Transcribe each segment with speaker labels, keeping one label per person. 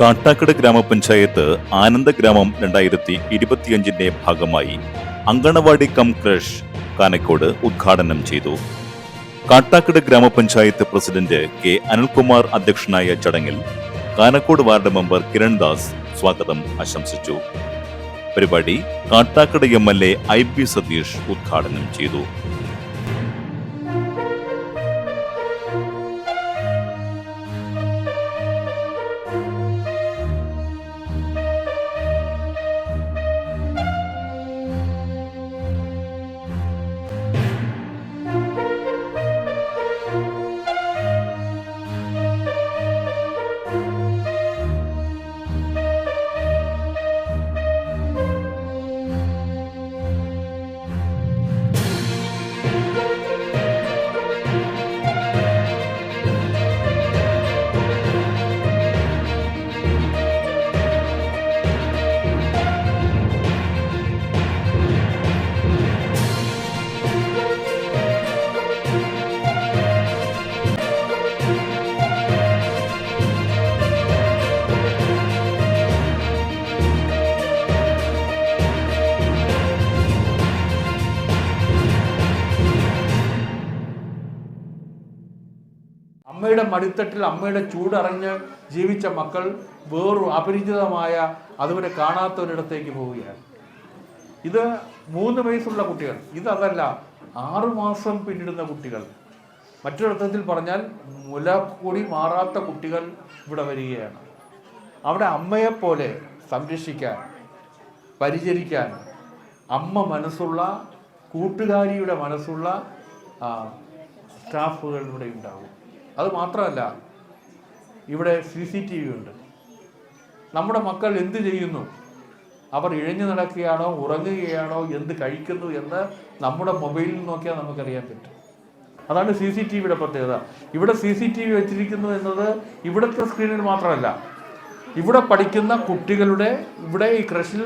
Speaker 1: കാട്ടാക്കട് ഗ്രാമപഞ്ചായത്ത് ആനന്ദഗ്രാമം രണ്ടായിരത്തി ഇരുപത്തിയഞ്ചിന്റെ ഭാഗമായി അങ്കണവാടി കം ക്രഷ് കാനക്കോട് ഉദ്ഘാടനം ചെയ്തു. കാട്ടാക്കട് ഗ്രാമപഞ്ചായത്ത് പ്രസിഡന്റ് കെ അനിൽകുമാർ അധ്യക്ഷനായ ചടങ്ങിൽ കാനക്കോട് വാർഡ് മെമ്പർ കിരൺ ദാസ് സ്വാഗതം ആശംസിച്ചു. പരിപാടി Kattakada M L A I B Satheesh ഉദ്ഘാടനം ചെയ്തു.
Speaker 2: അമ്മയുടെ മടിത്തട്ടിൽ അമ്മയുടെ ചൂടറിഞ്ഞ് ജീവിച്ച മക്കൾ വേറൊരു അപരിചിതമായ അതുവരെ കാണാത്തൊരിടത്തേക്ക് പോവുകയാണ്. ഇത് മൂന്ന് വയസ്സുള്ള കുട്ടികൾ. ഇതല്ല ആറുമാസം പിന്നിടുന്ന കുട്ടികൾ. മറ്റൊരർത്ഥത്തിൽ പറഞ്ഞാൽ മുലക്കൂടി മാറാത്ത കുട്ടികൾ ഇവിടെ വരികയാണ്. അവിടെ അമ്മയെപ്പോലെ സംരക്ഷിക്കാൻ പരിചരിക്കാൻ അമ്മ മനസ്സുള്ള കൂട്ടുകാരിയുടെ മനസ്സുള്ള സ്റ്റാഫുകൾ ഇവിടെ ഉണ്ടാവും. അത് മാത്രമല്ല ഇവിടെ സി സി ടി വി ഉണ്ട്. നമ്മുടെ മക്കൾ എന്ത് ചെയ്യുന്നു? അവർ ഇഴഞ്ഞു നടക്കുകയാണോ ഉറങ്ങുകയാണോ എന്ത് കഴിക്കുന്നു എന്ന് നമ്മുടെ മൊബൈലിൽ നോക്കിയാൽ നമുക്കറിയാൻ പറ്റും. അതാണ് സി സി ടി വിയുടെ പ്രത്യേകത. ഇവിടെ സി സി ടി വി വെച്ചിരിക്കുന്നു എന്നത് ഇവിടുത്തെ സ്ക്രീനിൽ മാത്രമല്ല. ഇവിടെ പഠിക്കുന്ന കുട്ടികളുടെ ഇവിടെ ഈ ക്രഷിൽ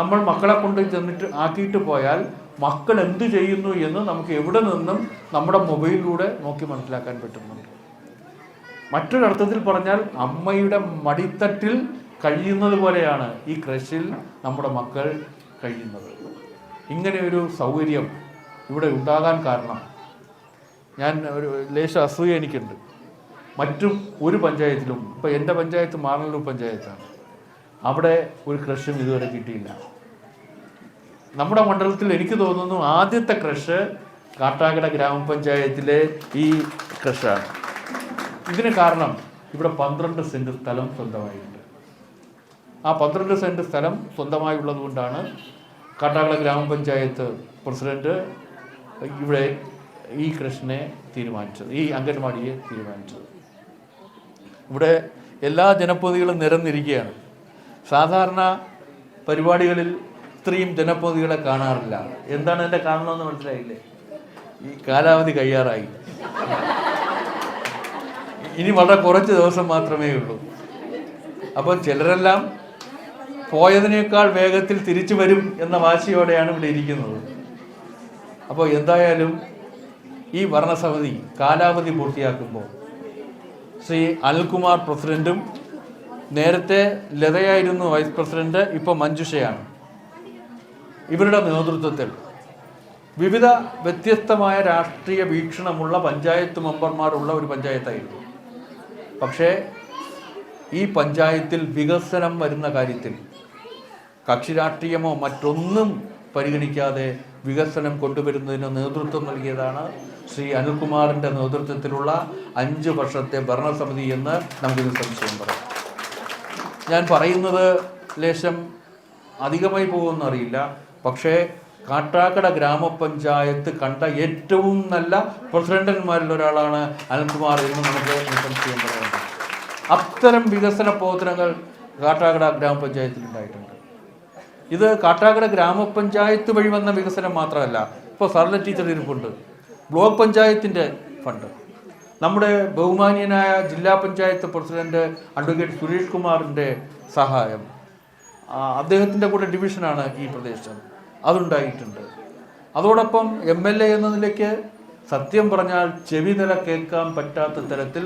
Speaker 2: നമ്മൾ മക്കളെ കൊണ്ട് ചെന്നിട്ട് ആക്കിയിട്ട് പോയാൽ മക്കൾ എന്ത് ചെയ്യുന്നു എന്ന് നമുക്ക് എവിടെ നിന്നും നമ്മുടെ മൊബൈലിലൂടെ നോക്കി മനസ്സിലാക്കാൻ പറ്റുന്നുണ്ട്. മറ്റൊരർത്ഥത്തിൽ പറഞ്ഞാൽ അമ്മയുടെ മടിത്തട്ടിൽ കഴിയുന്നത് പോലെയാണ് ഈ ക്രഷിൽ നമ്മുടെ മക്കൾ കഴിയുന്നത്. ഇങ്ങനെ ഒരു സൗകര്യം ഇവിടെ ഉണ്ടാകാൻ കാരണം ഞാൻ ഒരു ലേശ അസൂയ എനിക്കുണ്ട്. മറ്റും ഒരു പഞ്ചായത്തിലും ഇപ്പം എന്റെ പഞ്ചായത്ത് മാറനല്ലൂർ പഞ്ചായത്താണ്. അവിടെ ഒരു ക്രഷും ഇതുവരെ കിട്ടിയില്ല. നമ്മുടെ മണ്ഡലത്തിൽ എനിക്ക് തോന്നുന്നു ആദ്യത്തെ ക്രഷ് കാട്ടാക്കട ഗ്രാമപഞ്ചായത്തിലെ ഈ ക്രഷാണ്. ഇതിന് കാരണം ഇവിടെ പന്ത്രണ്ട് സെന്റ് സ്ഥലം സ്വന്തമായിട്ടുണ്ട്. ആ പന്ത്രണ്ട് സെന്റ് സ്ഥലം സ്വന്തമായി ഉള്ളതുകൊണ്ടാണ് കാട്ടാക്കട ഗ്രാമപഞ്ചായത്ത് പ്രസിഡന്റ് ഇവിടെ ഈ കൃഷ്ണനെ തീരുമാനിച്ചത് ഈ അംഗൻവാടിയെ തീരുമാനിച്ചത്. ഇവിടെ എല്ലാ ജനപ്രതികളും നിരന്നിരിക്കുകയാണ്. സാധാരണ പരിപാടികളിൽ ഇത്രയും ജനപ്രതികളെ കാണാറില്ല. എന്താണ് എന്റെ കാരണമെന്ന് മനസ്സിലായില്ലേ? ഈ കാലാവധി കഴിയാറായി. ഇനി വളരെ കുറച്ച് ദിവസം മാത്രമേ ഉള്ളൂ. അപ്പോൾ ചിലരെല്ലാം പോയതിനേക്കാൾ വേഗത്തിൽ തിരിച്ചു വരും എന്ന വാശിയോടെയാണ് ഇവിടെ ഇരിക്കുന്നത്. അപ്പോൾ എന്തായാലും ഈ ഭരണസമിതി കാലാവധി പൂർത്തിയാക്കുമ്പോൾ ശ്രീ അനിൽകുമാർ പ്രസിഡന്റും നേരത്തെ ലതയായിരുന്നു വൈസ് പ്രസിഡന്റ് ഇപ്പോൾ മഞ്ജുഷയാണ്. ഇവരുടെ നേതൃത്വത്തിൽ വിവിധ വ്യത്യസ്തമായ രാഷ്ട്രീയ വീക്ഷണമുള്ള പഞ്ചായത്ത് മെമ്പർമാരുള്ള ഒരു പഞ്ചായത്തായിരുന്നു. പക്ഷേ ഈ പഞ്ചായത്തിൽ വികസനം വരുന്ന കാര്യത്തിൽ കക്ഷി രാഷ്ട്രീയമോ മറ്റൊന്നും പരിഗണിക്കാതെ വികസനം കൊണ്ടുവരുന്നതിന് നേതൃത്വം നൽകിയതാണ് ശ്രീ അനിൽകുമാറിന്റെ നേതൃത്വത്തിലുള്ള അഞ്ച് വർഷത്തെ ഭരണസമിതി എന്ന് നമുക്കിത് സംശയം പറയാം. ഞാൻ പറയുന്നത് ലേശം അധികമായി പോകുമെന്നറിയില്ല പക്ഷേ കാട്ടാക്കട ഗ്രാമപഞ്ചായത്ത് കണ്ട ഏറ്റവും നല്ല പ്രസിഡന്റന്മാരിൽ ഒരാളാണ് അനിൽകുമാർ എന്ന് നമുക്ക് സംശയം പറയാനുണ്ട് അത്തരം വികസന പ്രവർത്തനങ്ങൾ കാട്ടാകട ഗ്രാമപഞ്ചായത്തിൽ ഉണ്ടായിട്ടുണ്ട്. ഇത് കാട്ടാകട ഗ്രാമപഞ്ചായത്ത് വഴി വന്ന വികസനം മാത്രമല്ല ഇപ്പോൾ സർല ടീച്ചർ ഇരിപ്പുണ്ട്. ബ്ലോക്ക് പഞ്ചായത്തിന്റെ ഫണ്ട് നമ്മുടെ ബഹുമാനീയനായ ജില്ലാ പഞ്ചായത്ത് പ്രസിഡന്റ് അഡ്വക്കേറ്റ് സുരേഷ് കുമാറിന്റെ സഹായം. അദ്ദേഹത്തിന്റെ കൂടെ ഡിവിഷനാണ് ഈ പ്രദേശം. അതുണ്ടായിട്ടുണ്ട്. അതോടൊപ്പം എം എൽ എ എന്ന നിലയ്ക്ക് സത്യം പറഞ്ഞാൽ ചെവി നില കേൾക്കാൻ പറ്റാത്ത തരത്തിൽ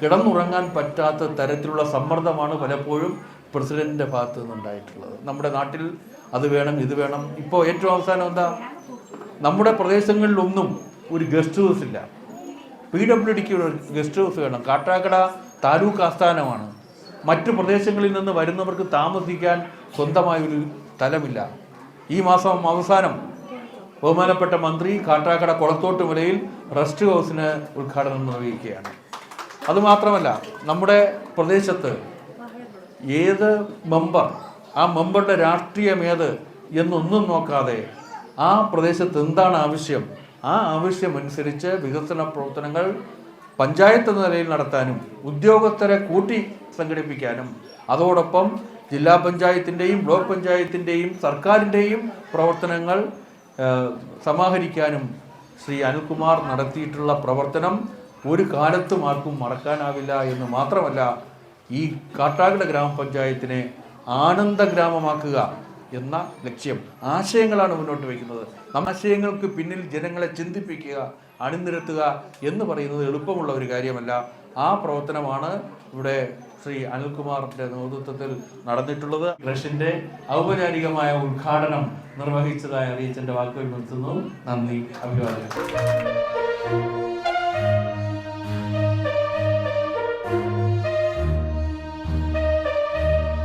Speaker 2: കിടന്നുറങ്ങാൻ പറ്റാത്ത തരത്തിലുള്ള സമ്മർദ്ദമാണ് പലപ്പോഴും പ്രസിഡന്റിന്റെ ഭാഗത്തു നിന്നുണ്ടായിട്ടുള്ളത് നമ്മുടെ നാട്ടിൽ അത് വേണം ഇത് വേണം. ഇപ്പോൾ ഏറ്റവും അവസാനം എന്താ? നമ്മുടെ പ്രദേശങ്ങളിലൊന്നും ഒരു ഗസ്റ്റ് ഹൗസ് ഇല്ല. പി ഡബ്ല്യു ഡിക്ക് ഒരു ഗസ്റ്റ് ഹൗസ് വേണം. കാട്ടാക്കട താലൂക്ക് ആസ്ഥാനമാണ്. മറ്റു പ്രദേശങ്ങളിൽ നിന്ന് വരുന്നവർക്ക് താമസിക്കാൻ സ്വന്തമായൊരു സ്ഥലമില്ല. ഈ മാസം അവസാനം ബഹുമാനപ്പെട്ട മന്ത്രി കാട്ടാക്കട കുളത്തോട്ട് മലയിൽ റെസ്റ്റ് ഹൗസിന് ഉദ്ഘാടനം നിർവഹിക്കുകയാണ്. അതുമാത്രമല്ല നമ്മുടെ പ്രദേശത്ത് ഏത് മെമ്പർ ആ മെമ്പറുടെ രാഷ്ട്രീയം ഏത് എന്നൊന്നും നോക്കാതെ ആ പ്രദേശത്ത് എന്താണ് ആവശ്യം? ആ ആവശ്യമനുസരിച്ച് വികസന പ്രവർത്തനങ്ങൾ പഞ്ചായത്ത് എന്ന നിലയിൽ നടത്താനും ഉദ്യോഗസ്ഥരെ കൂട്ടി സംഘടിപ്പിക്കാനും അതോടൊപ്പം ജില്ലാ പഞ്ചായത്തിന്റെയും ബ്ലോക്ക് പഞ്ചായത്തിന്റെയും സർക്കാരിന്റെയും പ്രവർത്തനങ്ങൾ സമാഹരിക്കാനും ശ്രീ അനിൽകുമാർ നടത്തിയിട്ടുള്ള പ്രവർത്തനം ഒരു കാലത്തും ആർക്കും മറക്കാനാവില്ല എന്ന് മാത്രമല്ല ഈ കാട്ടാക്കട ഗ്രാമപഞ്ചായത്തിനെ ആനന്ദ ഗ്രാമമാക്കുക എന്ന ലക്ഷ്യം ആശയങ്ങളാണ് മുന്നോട്ട് വയ്ക്കുന്നത്. ആശയങ്ങൾക്ക് പിന്നിൽ ജനങ്ങളെ ചിന്തിപ്പിക്കുക അണിനിരത്തുക എന്ന് പറയുന്നത് എളുപ്പമുള്ള ഒരു കാര്യമല്ല. ആ പ്രവർത്തനമാണ് ഇവിടെ ശ്രീ അനിൽകുമാറിന്റെ നേതൃത്വത്തിൽ നടന്നിട്ടുള്ളത്. റഷ്യന്റെ ഔപചാരികമായ ഉദ്ഘാടനം നിർവഹിച്ചതായി അറിയിച്ചെന്റെ വാക്കുകൾ നിർത്തുന്നു. നന്ദി. അഭിവാദനം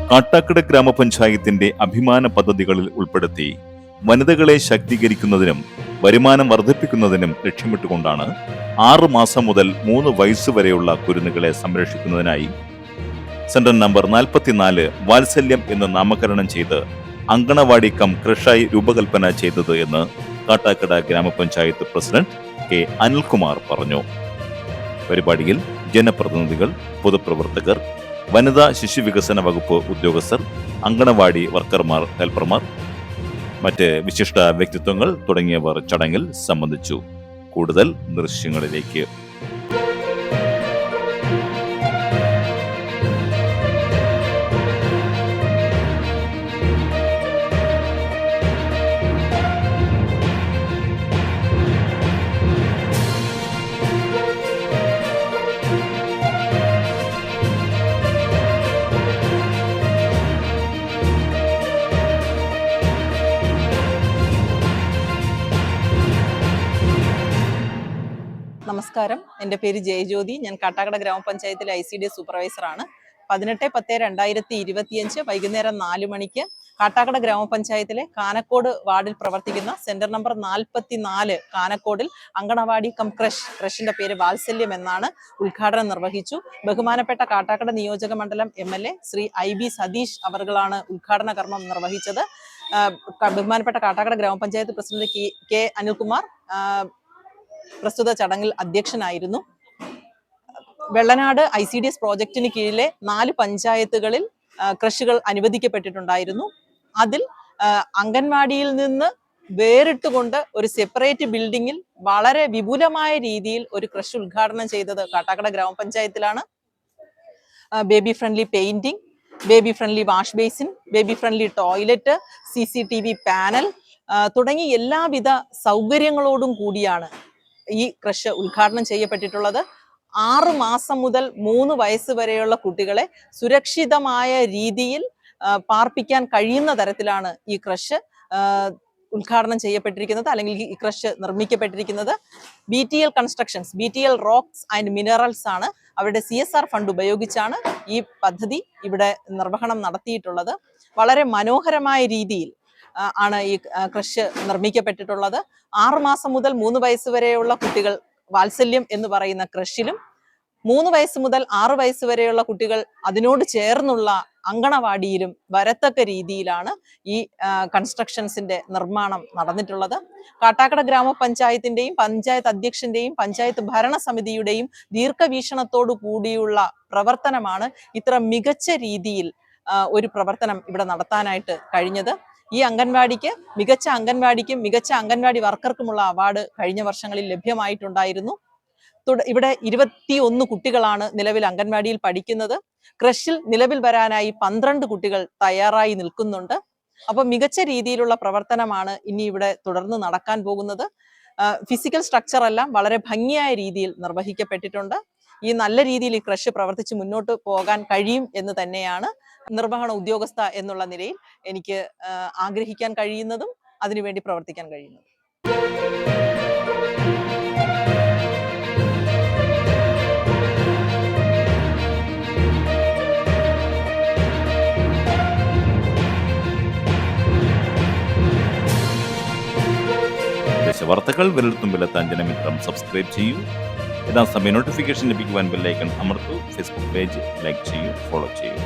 Speaker 1: കാട്ടാക്കട ഗ്രാമപഞ്ചായത്തിന്റെ അഭിമാന പദ്ധതികളിൽ ഉൾപ്പെടുത്തി വനിതകളെ ശാക്തീകരിക്കുന്നതിനും വരുമാനം വർദ്ധിപ്പിക്കുന്നതിനും ലക്ഷ്യമിട്ടുകൊണ്ടാണ് ആറ് മാസം മുതൽ മൂന്ന് വയസ്സ് വരെയുള്ള കുരുന്നുകളെ സംരക്ഷിക്കുന്നതിനായി സെന്റർ നമ്പർ നാൽപ്പത്തിനാല് വാത്സല്യം എന്ന് നാമകരണം ചെയ്ത് അങ്കണവാടി കം കൃഷായി രൂപകൽപ്പന ചെയ്തത് എന്ന് കാട്ടാക്കട ഗ്രാമപഞ്ചായത്ത് പ്രസിഡന്റ് കെ അനിൽകുമാർ പറഞ്ഞു. പരിപാടിയിൽ ജനപ്രതിനിധികൾ പൊതുപ്രവർത്തകർ വനിതാ ശിശു വികസന വകുപ്പ് ഉദ്യോഗസ്ഥർ അങ്കണവാടി വർക്കർമാർ ഹെൽപ്പർമാർ മറ്റ് വിശിഷ്ട വ്യക്തിത്വങ്ങൾ തുടങ്ങിയവർ ചടങ്ങിൽ സംബന്ധിച്ചു. കൂടുതൽ ദൃശ്യങ്ങളിലേക്ക്
Speaker 3: നമസ്കാരം. എന്റെ പേര് ജയജ്യോതി. ഞാൻ കാട്ടാക്കട ഗ്രാമപഞ്ചായത്തിലെ ഐ സി ഡി സൂപ്പർവൈസറാണ്. പതിനെട്ട് പത്ത് രണ്ടായിരത്തി ഇരുപത്തിയഞ്ച് വൈകുന്നേരം നാല് മണിക്ക് കാട്ടാക്കട ഗ്രാമപഞ്ചായത്തിലെ കാനക്കോട് വാർഡിൽ പ്രവർത്തിക്കുന്ന സെന്റർ നമ്പർ നാൽപ്പത്തി നാല് കാനക്കോടിൽ അങ്കണവാടി കം ക്രഷ് ക്രഷിന്റെ പേര് വാത്സല്യം എന്നാണ് ഉദ്ഘാടനം നിർവഹിച്ചു. ബഹുമാനപ്പെട്ട കാട്ടാക്കട നിയോജക മണ്ഡലം M L A Shri I B Satheesh അവർകളാണ് ഉദ്ഘാടന കർമ്മം നിർവഹിച്ചത്. ബഹുമാനപ്പെട്ട കാട്ടാക്കട ഗ്രാമപഞ്ചായത്ത് പ്രസിഡന്റ് കെ- അനിൽകുമാർ പ്രസ്തുത ചടങ്ങിൽ അധ്യക്ഷനായിരുന്നു. Vellanad I C D S പ്രോജക്റ്റിന് കീഴിലെ നാല് പഞ്ചായത്തുകളിൽ കൃഷികൾ അനുവദിക്കപ്പെട്ടിട്ടുണ്ടായിരുന്നു. അതിൽ അംഗൻവാടിയിൽ നിന്ന് വേറിട്ടുകൊണ്ട് ഒരു സെപ്പറേറ്റ് ബിൽഡിങ്ങിൽ വളരെ വിപുലമായ രീതിയിൽ ഒരു കൃഷി ഉദ്ഘാടനം ചെയ്തത് Kattakada ഗ്രാമപഞ്ചായത്തിലാണ്. Baby friendly painting baby friendly wash basin baby friendly toilet C C T V panel തുടങ്ങി എല്ലാവിധ സൗകര്യങ്ങളോടും കൂടിയാണ് ഈ ക്രഷ് ഉദ്ഘാടനം ചെയ്യപ്പെട്ടിട്ടുള്ളത് ആറ് മാസം മുതൽ മൂന്ന് വയസ്സ് വരെയുള്ള കുട്ടികളെ സുരക്ഷിതമായ രീതിയിൽ പാർപ്പിക്കാൻ കഴിയുന്ന തരത്തിലാണ് ഈ ക്രഷ് ഉദ്ഘാടനം ചെയ്യപ്പെട്ടിരിക്കുന്നത് അല്ലെങ്കിൽ ഈ creche നിർമ്മിക്കപ്പെട്ടിരിക്കുന്നത്. B T L constructions B T L rocks and minerals ആണ് അവരുടെ സി എസ് ആർ ഫണ്ട് ഉപയോഗിച്ചാണ് ഈ പദ്ധതി ഇവിടെ നിർവഹണം നടത്തിയിട്ടുള്ളത്. വളരെ മനോഹരമായ രീതിയിൽ ആണ് ഈ ക്രഷ് നിർമ്മിക്കപ്പെട്ടിട്ടുള്ളത്. ആറുമാസം മുതൽ മൂന്ന് വയസ്സ് വരെയുള്ള കുട്ടികൾ വാത്സല്യം എന്ന് പറയുന്ന ക്രഷിലും മൂന്ന് വയസ്സ് മുതൽ ആറു വയസ്സ് വരെയുള്ള കുട്ടികൾ അതിനോട് ചേർന്നുള്ള അങ്കണവാടിയിലും വരത്തക്ക രീതിയിലാണ് ഈ കൺസ്ട്രക്ഷൻസിന്റെ നിർമ്മാണം നടന്നിട്ടുള്ളത്. കാട്ടാക്കട ഗ്രാമപഞ്ചായത്തിന്റെയും പഞ്ചായത്ത് അധ്യക്ഷന്റെയും പഞ്ചായത്ത് ഭരണസമിതിയുടെയും ദീർഘവീക്ഷണത്തോടു കൂടിയുള്ള പ്രവർത്തനമാണ് ഇത്ര മികച്ച രീതിയിൽ ഒരു പ്രവർത്തനം ഇവിടെ നടത്താനായിട്ട് കഴിഞ്ഞത്. ഈ അംഗൻവാടിക്ക് മികച്ച അംഗൻവാടിക്കും മികച്ച അംഗൻവാടി വർക്കർക്കുമുള്ള അവാർഡ് കഴിഞ്ഞ വർഷങ്ങളിൽ ലഭ്യമായിട്ടുണ്ടായിരുന്നു. ഇവിടെ ഇരുപത്തി ഒന്ന് കുട്ടികളാണ് നിലവിൽ അംഗൻവാടിയിൽ പഠിക്കുന്നത്. ക്രഷിൽ നിലവിൽ വരാനായി പന്ത്രണ്ട് കുട്ടികൾ തയ്യാറായി നിൽക്കുന്നുണ്ട്. അപ്പൊ മികച്ച രീതിയിലുള്ള പ്രവർത്തനമാണ് ഇനി ഇവിടെ തുടർന്ന് നടക്കാൻ പോകുന്നത്. ഫിസിക്കൽ സ്ട്രക്ചർ എല്ലാം വളരെ ഭംഗിയായ രീതിയിൽ നിർവഹിക്കപ്പെട്ടിട്ടുണ്ട്. ഈ നല്ല രീതിയിൽ ഈ ക്രഷ് പ്രവർത്തിച്ച് മുന്നോട്ട് പോകാൻ കഴിയും എന്ന് തന്നെയാണ് നിർവഹണ ഉദ്യോഗസ്ഥ എന്നുള്ള നിലയിൽ എനിക്ക് ആഗ്രഹിക്കാൻ കഴിയുന്നതും അതിനുവേണ്ടി പ്രവർത്തിക്കാൻ കഴിയുന്നതും.
Speaker 1: വാർത്തകൾ വിരൽത്തുമ്പിലെത്താൻ ജനമിത്രം സബ്സ്ക്രൈബ് ചെയ്യൂ. യഥാസമയം നോട്ടിഫിക്കേഷൻ ലഭിക്കുവാൻ ബെല്ലൈക്കൺ അമർത്തു. ഫേസ്ബുക്ക് പേജ് ലൈക്ക് ചെയ്യൂ ഫോളോ ചെയ്യൂ.